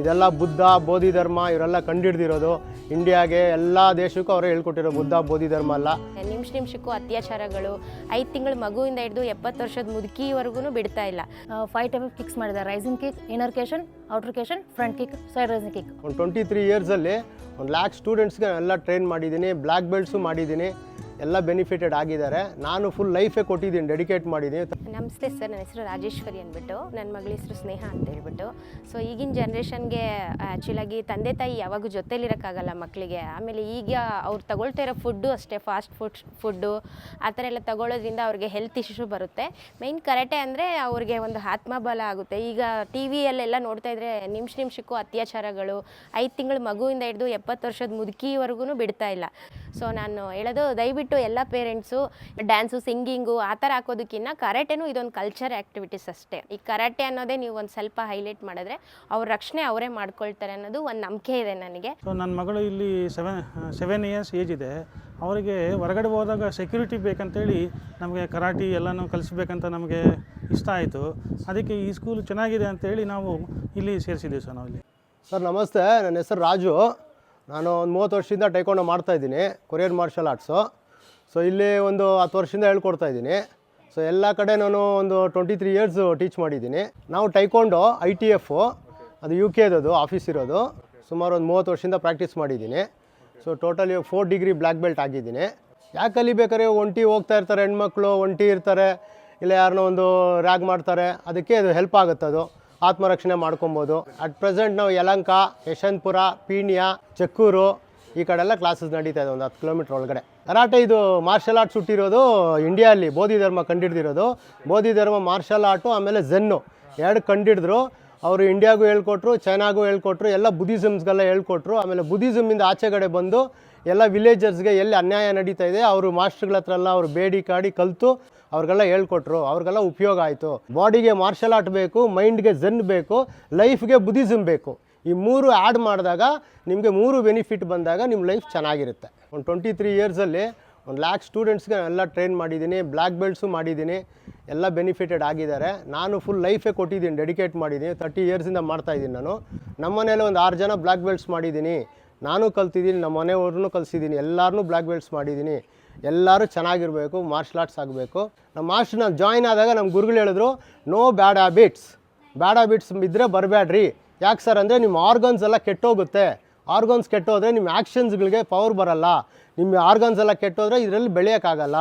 ಇದೆಲ್ಲ ಬುದ್ಧ ಬೋಧಿ ಧರ್ಮ ಇವರೆಲ್ಲ ಕಂಡಿಡ್ದಿರೋದು. ಇಂಡಿಯಾಗೆ ಎಲ್ಲ ದೇಶಕ್ಕೂ ಅವರು ಹೇಳ್ಕೊಟ್ಟಿರೋ ಬುದ್ಧ ಬೋಧಿ ಧರ್ಮ ಅಲ್ಲ. ನಿಮಿಷ ನಿಮಿಷಕ್ಕೂ ಅತ್ಯಾಚಾರಗಳು. ಐದು ತಿಂಗಳ ಮಗುವಿಂದ ಹಿಡಿದು ಎಪ್ಪತ್ತು ವರ್ಷದ ಮುದುಕಿವರೆಗೂ ಬಿಡ್ತಾ ಇಲ್ಲ. ಫೈವ್ ಟೈಪ್ ಫಿಕ್ಸ್ ಮಾಡಿದೆ rising kick inner crescent outer crescent front kick side rising kick ಒಂದು ಟ್ವೆಂಟಿ ತ್ರೀ ಇಯರ್ಸಲ್ಲಿ ಒಂದು ಲ್ಯಾಕ್ ಸ್ಟೂಡೆಂಟ್ಸ್ಗೆ ಎಲ್ಲ ಟ್ರೈನ್ ಮಾಡಿದ್ದೀನಿ. ಬ್ಲ್ಯಾಕ್ ಬೆಲ್ಟ್ಸು ಮಾಡಿದ್ದೀನಿ. ಎಲ್ಲ ಬೆನಿಫಿಟೆಡ್ ಆಗಿದ್ದಾರೆ. ನಾನು ಫುಲ್ ಲೈಫೇ ಕೊಟ್ಟಿದ್ದೀನಿ ಡೆಡಿಕೇಟ್ ಮಾಡಿದ್ದೀನಿ. ನಮಸ್ತೆ ಸರ್, ನನ್ನ ಹೆಸರು ರಾಜೇಶ್ವರಿ ಅಂದ್ಬಿಟ್ಟು ನನ್ನ ಮಗಳ ಹೆಸರು ಸ್ನೇಹ ಅಂತ ಹೇಳ್ಬಿಟ್ಟು. ಸೊ ಈಗಿನ ಜನ್ರೇಷನ್ಗೆ ಆ್ಯಕ್ಚುಲಾಗಿ ತಂದೆ ತಾಯಿ ಯಾವಾಗೂ ಜೊತೆಲಿರೋಕ್ಕಾಗಲ್ಲ ಮಕ್ಕಳಿಗೆ ಆಮೇಲೆ ಈಗ ಅವ್ರು ತಗೊಳ್ತಾ ಇರೋ ಫುಡ್ಡು ಅಷ್ಟೇ ಫಾಸ್ಟ್ ಫುಡ್ ಫುಡ್ಡು ಆ ಥರ ಎಲ್ಲ ತಗೊಳ್ಳೋದ್ರಿಂದ ಅವ್ರಿಗೆ ಹೆಲ್ತ್ ಇಶ್ಯೂ ಬರುತ್ತೆ. ಮೈನ್ ಕರೆಕ್ಟೇ ಅಂದರೆ ಅವ್ರಿಗೆ ಒಂದು ಆತ್ಮಬಲ ಆಗುತ್ತೆ. ಈಗ ಟಿ ವಿಯಲ್ಲೆಲ್ಲ ನೋಡ್ತಾ ಇದ್ರೆ ನಿಮಿಷ ನಿಮಿಷಕ್ಕೂ ಅತ್ಯಾಚಾರಗಳು. ಐದು ತಿಂಗಳು ಮಗುವಿಂದ ಹಿಡಿದು ಎಪ್ಪತ್ತು ವರ್ಷದ ಮುದುಕಿವರೆಗೂ ಬಿಡ್ತಾ ಇಲ್ಲ. ಸೊ ನಾನು ಹೇಳೋದು ದಯವಿಟ್ಟು ಎಲ್ಲ ಪೇರೆಂಟ್ಸು ಡ್ಯಾನ್ಸು ಸಿಂಗಿಂಗು ಆ ಥರ ಹಾಕೋದಕ್ಕಿಂತ ಕರಾಟೆನೂ ಇದೊಂದು ಕಲ್ಚರ್ ಆ್ಯಕ್ಟಿವಿಟೀಸ್ ಅಷ್ಟೇ. ಈ ಕರಾಟೆ ಅನ್ನೋದೇ ನೀವು ಒಂದು ಸ್ವಲ್ಪ ಹೈಲೈಟ್ ಮಾಡಿದ್ರೆ ಅವ್ರ ರಕ್ಷಣೆ ಅವರೇ ಮಾಡ್ಕೊಳ್ತಾರೆ ಅನ್ನೋದು ಒಂದು ನಂಬಿಕೆ ಇದೆ ನನಗೆ. ಸೊ ನನ್ನ ಮಗಳು ಇಲ್ಲಿ ಸೆವೆನ್ ಸೆವೆನ್ ಇಯರ್ಸ್ ಏಜ್ ಇದೆ. ಅವರಿಗೆ ಹೊರಗಡೆ ಹೋದಾಗ ಸೆಕ್ಯೂರಿಟಿ ಬೇಕಂತೇಳಿ ನಮಗೆ ಕರಾಟಿ ಎಲ್ಲನೂ ಕಲಿಸ್ಬೇಕಂತ ನಮಗೆ ಇಷ್ಟ ಆಯಿತು. ಅದಕ್ಕೆ ಈ ಸ್ಕೂಲ್ ಚೆನ್ನಾಗಿದೆ ಅಂತೇಳಿ ನಾವು ಇಲ್ಲಿ ಸೇರಿಸಿದ್ದೀವಿ ಸರ್ ನಾವಿಲ್ಲಿ. ಸರ್ ನಮಸ್ತೆ. ನನ್ನ ಹೆಸರು ರಾಜು. ನಾನು ಒಂದು ಮೂವತ್ತು ವರ್ಷದಿಂದ ಟೈಕೊಂಡು ಮಾಡ್ತಾ ಇದ್ದೀನಿ, ಕೊರಿಯರ್ ಮಾರ್ಷಲ್ ಆರ್ಟ್ಸು. ಸೊ ಇಲ್ಲಿ ಒಂದು ಹತ್ತು ವರ್ಷದಿಂದ ಹೇಳ್ಕೊಡ್ತಾ ಇದ್ದೀನಿ. ಸೊ ಎಲ್ಲ ಕಡೆ ನಾನು ಒಂದು ಟ್ವೆಂಟಿ ತ್ರೀ ಇಯರ್ಸು ಟೀಚ್ ಮಾಡಿದ್ದೀನಿ. ನಾವು ಟೈಕೊಂಡು ಐ ಟಿ ಎಫು ಅದು ಯು ಕೆ ಅದು ಆಫೀಸ್ ಇರೋದು. ಸುಮಾರು ಒಂದು ಮೂವತ್ತು ವರ್ಷದಿಂದ ಪ್ರಾಕ್ಟೀಸ್ ಮಾಡಿದ್ದೀನಿ. ಸೊ ಟೋಟಲ್ ಇವಾಗ ಫೋರ್ ಡಿಗ್ರಿ ಬ್ಲ್ಯಾಕ್ ಬೆಲ್ಟ್ ಆಗಿದ್ದೀನಿ. ಯಾಕೆ ಕಲಿಬೇಕಾದ್ರೆ ಒಂಟಿ ಹೋಗ್ತಾ ಇರ್ತಾರೆ, ಹೆಣ್ಮಕ್ಳು ಒಂಟಿ ಇರ್ತಾರೆ, ಇಲ್ಲ ಯಾರನ್ನೋ ಒಂದು ರ್ಯಾಗ್ ಮಾಡ್ತಾರೆ, ಅದಕ್ಕೆ ಅದು ಹೆಲ್ಪ್ ಆಗುತ್ತೆ ಅದು. ಆತ್ಮರಕ್ಷಣೆ ಮಾಡ್ಕೊಬೋದು. ಅಟ್ ಪ್ರೆಸೆಂಟ್ ನಾವು ಯಲಂಕ, ಯಶವಂತಪುರ, ಪೀಣ್ಯ, ಚಕ್ಕೂರು ಈ ಕಡೆ ಎಲ್ಲ ಕ್ಲಾಸಸ್ ನಡೀತಾ ಇದೆ ಒಂದು ಹತ್ತು ಕಿಲೋಮೀಟರ್ ಒಳಗಡೆ. ಕರಾಟೆ ಇದು ಮಾರ್ಷಲ್ ಆರ್ಟ್ಸ್ ಹುಟ್ಟಿರೋದು ಇಂಡಿಯಾದಲ್ಲಿ ಬೋಧಿ ಧರ್ಮ ಕಂಡಿಡ್ದಿರೋದು. ಬೋಧಿ ಧರ್ಮ ಮಾರ್ಷಲ್ ಆರ್ಟು ಆಮೇಲೆ ಝೆನ್ನು ಎರಡು ಕಂಡಿಡಿದ್ರು. ಅವರು ಇಂಡಿಯಾಗೂ ಹೇಳ್ಕೊಟ್ರು ಚೈನಾಗೂ ಹೇಳ್ಕೊಟ್ರು, ಎಲ್ಲ ಬುದ್ಧಿಸಮ್ಸ್ಗೆಲ್ಲ ಹೇಳ್ಕೊಟ್ರು. ಆಮೇಲೆ ಬುದ್ಧಿಸಮ್ಮಿಂದ ಆಚೆಗಡೆ ಬಂದು ಎಲ್ಲ ವಿಲೇಜರ್ಸ್ಗೆ ಎಲ್ಲಿ ಅನ್ಯಾಯ ನಡೀತಾ ಇದೆ, ಅವರು ಮಾಸ್ಟರ್ಗಳ ಹತ್ರ ಎಲ್ಲ ಅವರು ಬೇಡಿ ಕಾಡಿ ಕಲಿತು ಅವ್ರಿಗೆಲ್ಲ ಹೇಳ್ಕೊಟ್ರು, ಅವ್ರಿಗೆಲ್ಲ ಉಪಯೋಗ ಆಯಿತು. ಬಾಡಿಗೆ ಮಾರ್ಷಲ್ ಆರ್ಟ್ ಬೇಕು ಮೈಂಡ್ಗೆ ಝೆನ್ ಬೇಕು ಲೈಫ್ಗೆ ಬುದ್ಧಿಸಮ್ ಬೇಕು. ಈ ಮೂರು ಆ್ಯಡ್ ಮಾಡಿದಾಗ ನಿಮಗೆ ಮೂರು ಬೆನಿಫಿಟ್ ಬಂದಾಗ ನಿಮ್ಮ ಲೈಫ್ ಚೆನ್ನಾಗಿರುತ್ತೆ. ಒಂದು ಟ್ವೆಂಟಿ ತ್ರೀ ಇಯರ್ಸಲ್ಲಿ ಒಂದು ಲ್ಯಾಕ್ ಸ್ಟೂಡೆಂಟ್ಸ್ಗೆ ಎಲ್ಲ ಟ್ರೈನ್ ಮಾಡಿದ್ದೀನಿ ಬ್ಲ್ಯಾಕ್ ಬೆಲ್ಟ್ಸು ಮಾಡಿದ್ದೀನಿ, ಎಲ್ಲ ಬೆನಿಫಿಟೆಡ್ ಆಗಿದ್ದಾರೆ. ನಾನು ಫುಲ್ ಲೈಫೇ ಕೊಟ್ಟಿದ್ದೀನಿ ಡೆಡಿಕೇಟ್ ಮಾಡಿದ್ದೀನಿ ತರ್ಟಿ ಇಯರ್ಸಿಂದ ಮಾಡ್ತಾಯಿದ್ದೀನಿ ನಾನು. ನಮ್ಮ ಮನೇಲಿ ಒಂದು ಆರು ಜನ ಬ್ಲ್ಯಾಕ್ ಬೆಲ್ಟ್ಸ್ ಮಾಡಿದ್ದೀನಿ. ನಾನು ಕಲ್ತಿದ್ದೀನಿ, ನಮ್ಮ ಮನೆಯವ್ರನ್ನೂ ಕಲಿಸಿದ್ದೀನಿ ಎಲ್ಲರನ್ನೂ ಬ್ಲ್ಯಾಕ್ ಬೆಲ್ಟ್ಸ್ ಮಾಡಿದ್ದೀನಿ, ಎಲ್ಲರೂ ಚೆನ್ನಾಗಿರಬೇಕು ಮಾರ್ಷಲ್ ಆರ್ಟ್ಸ್ ಆಗಬೇಕು. ನಮ್ಮ ಮಾಸ್ಟರ್ ನಾನು ಜಾಯ್ನ್ ಆದಾಗ ನಮ್ಮ ಗುರುಗಳು ಹೇಳಿದ್ರು no bad habits bad habits ಇದ್ದರೆ ಬರಬೇಡ್ರಿ ಯಾಕೆ ಸರ್ ಅಂದರೆ ನಿಮ್ಮ ಆರ್ಗನ್ಸ್ ಎಲ್ಲ ಕೆಟ್ಟೋಗುತ್ತೆ. ಆರ್ಗನ್ಸ್ ಕೆಟ್ಟೋದ್ರೆ ನಿಮ್ಮ ಆ್ಯಕ್ಷನ್ಸ್ಗಳಿಗೆ ಪವರ್ ಬರಲ್ಲ. ನಿಮ್ಮ ಆರ್ಗನ್ಸ್ ಎಲ್ಲ ಕೆಟ್ಟೋದ್ರೆ ಇದರಲ್ಲಿ ಬೆಳೆಯೋಕ್ಕಾಗಲ್ಲ.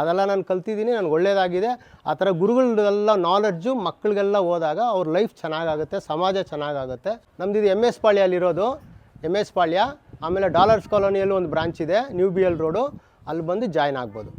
ಅದೆಲ್ಲ ನಾನು ಕಲ್ತಿದ್ದೀನಿ, ನನಗೆ ಒಳ್ಳೆಯದಾಗಿದೆ ಆ ಥರ ಗುರುಗಳೆಲ್ಲ ನಾಲೆಡ್ಜು ಮಕ್ಕಳಿಗೆಲ್ಲ ಹೋದಾಗ ಅವ್ರ ಲೈಫ್ ಚೆನ್ನಾಗಾಗುತ್ತೆ, ಸಮಾಜ ಚೆನ್ನಾಗಾಗುತ್ತೆ. ನಮ್ದು ಇದು ಎಂ ಎಸ್ ಪಾಳ್ಯಲ್ಲಿರೋದು ಎಂ ಎಸ್ ಪಾಳ್ಯ ಆಮೇಲೆ ಡಾಲರ್ಸ್ ಕಾಲೋನಿಯಲ್ಲಿ ಒಂದು ಬ್ರಾಂಚ್ ಇದೆ ನ್ಯೂ ಬಿ ಎಲ್ ರೋಡು ಅಲ್ಲಿ ಬಂದು ಜಾಯ್ನ್ ಆಗ್ಬೋದು.